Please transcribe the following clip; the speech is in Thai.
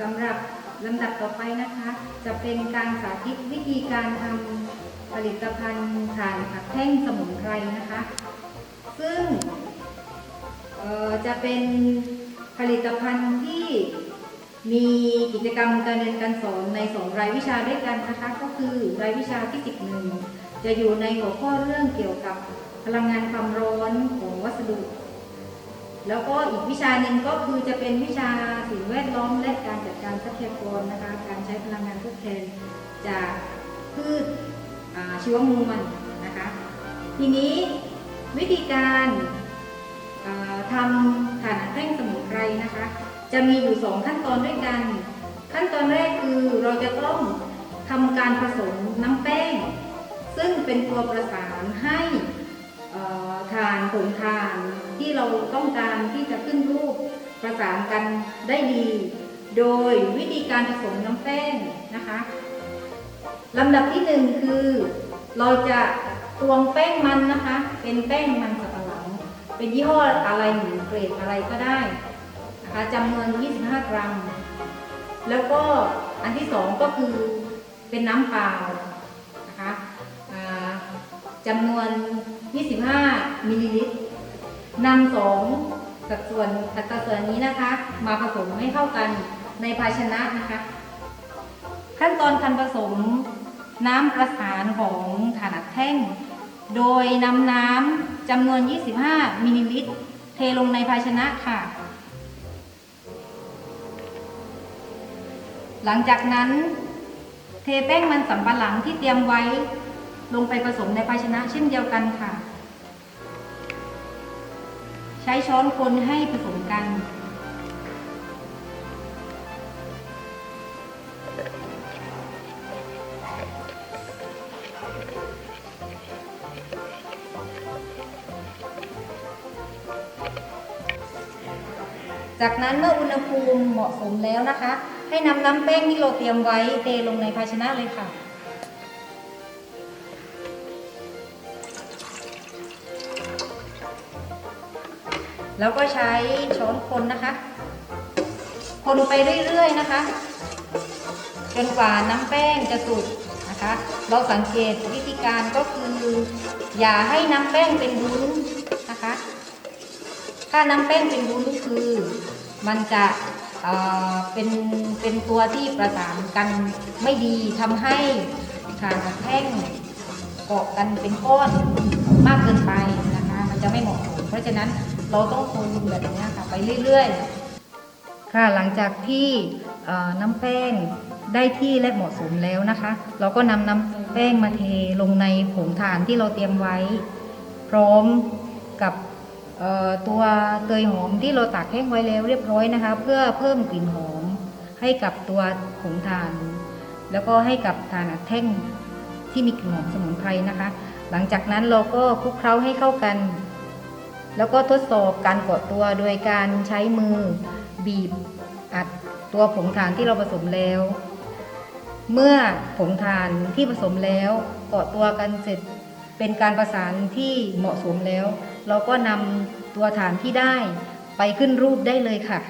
สำหรับลำดับต่อไปนะคะ จะเป็นการสาธิตวิธีการทำผลิตภัณฑ์ถ่านผักแท่งสมุนไพรนะคะ ซึ่งจะเป็นผลิตภัณฑ์ที่มีกิจกรรมการเรียนการสอนในสองรายวิชาด้วยกันนะคะ ก็คือรายวิชาฟิสิกส์หนึ่งจะอยู่ในหัวข้อเรื่องเกี่ยวกับพลังงานความร้อนของวัสดุ แล้วก็อีกวิชาหนึ่งก็คือจะเป็นวิชาสิ่งแวดล้อมและการจัดการทรัพยากรนะคะ การใช้พลังงานทดแทนจากพืชชีวมวลนะคะ ทีนี้วิธีการทำถ่านแท่งสมุนไพรนะคะ จะมีอยู่ 2 ขั้นตอนด้วยกัน ขั้นตอนแรกคือเราจะต้องทำการผสมน้ำแป้ง ซึ่งเป็นตัวประสานให้เอ่อถ่านผงถ่าน เราต้องการที่จะขึ้นรูปประสานกันได้ดี โดยวิธีการผสมน้ำแป้งนะคะลำดับที่หนึ่งคือเราจะตวงแป้งมันนะคะ เป็นแป้งมันสับปะหลัง เป็นยี่ห้ออะไรหรือเกรดอะไรก็ได้นะคะจำนวน 25 กรัม แล้วก็อันที่สองก็คือเป็นน้ำเปล่านะคะจำนวน 25 มิลลิลิตร นำสองสัดส่วนอัตราส่วนนี้นะคะ มาผสมให้เข้ากันในภาชนะนะคะ ขั้นตอนการผสมน้ำประสานของถ่านอัดแท่ง โดยนำน้ำจำนวน 25 มิลลิลิตร เทลงในภาชนะค่ะ หลังจากนั้น เทแป้งมันสำปะหลังที่เตรียมไว้ ลงไปผสมในภาชนะเช่นเดียวกันค่ะ ช้ช้อนคนให้ผสมกัน จากนั้นเมื่ออุณหภูมิเหมาะสมแล้วนะคะ ให้นำน้ำแป้งที่เราเตรียมไว้เทลงในภาชนะเลยค่ะ แล้วก็ใช้ช้อนคนนะคะ คนไปเรื่อยๆนะคะ จนกว่าน้ำแป้งจะสุกนะคะ เราสังเกตวิธีการก็คือ อย่าให้น้ำแป้งเป็นวุ้นนะคะ ถ้าน้ำแป้งเป็นวุ้นคือมันจะเอ่อเป็นเป็นตัวที่ประสานกันไม่ดีทำให้ฐานอัดแท่งเกาะกันเป็นก้อนมากเกินไปนะคะ มันจะไม่เหมาะสมเพราะฉะนั้น เราต้องคนแบบนี้ค่ะไปเรื่อยๆ ค่ะหลังจากที่น้ำแป้งได้ที่และเหมาะสมแล้วนะคะ เราก็นำน้ำแป้งมาเทลงในผงถ่านที่เราเตรียมไว้ พร้อมกับตัวเตยหอมที่เราตากแห้งไว้แล้วเรียบร้อยนะคะ เพื่อเพิ่มกลิ่นหอมให้กับตัวผงถ่าน แล้วก็ให้กับถ่านอัดแท่งที่มีกลิ่นหอมสมุนไพรนะคะ หลังจากนั้นเราก็คลุกเคล้าให้เข้ากัน แล้วก็ทดสอบการเกาะตัวโดยการใช้มือบีบอัดตัวผงถ่านที่เราผสมแล้ว เมื่อผงถ่านที่ผสมแล้วเกาะตัวกันเสร็จเป็นการประสานที่เหมาะสมแล้ว เราก็นำตัวฐานที่ได้ไปขึ้นรูปได้เลยค่ะ